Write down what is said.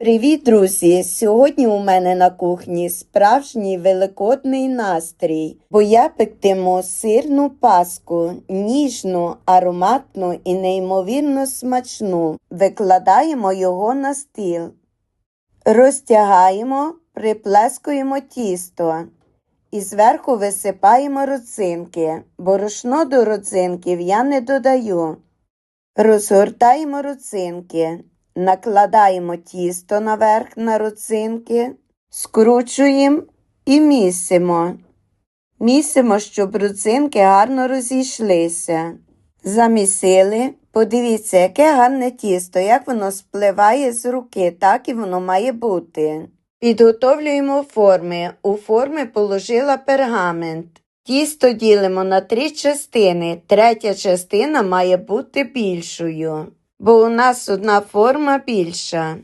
Привіт, друзі! Сьогодні у мене на кухні справжній великодний настрій, бо я пектиму сирну паску, ніжну, ароматну і неймовірно смачну. Викладаємо його на стіл. Розтягаємо, приплескуємо тісто і зверху висипаємо родзинки. Борошно до родзинків я не додаю. Розгортаємо родзинки, накладаємо тісто наверх на родзинки, скручуємо і місимо. Місимо, щоб родзинки гарно розійшлися. Замісили. Подивіться, яке гарне тісто, як воно спливає з руки, так і воно має бути. Підготовлюємо форми. У форми положила пергамент. Тісто ділимо на три частини. Третя частина має бути більшою, бо у нас одна форма більша.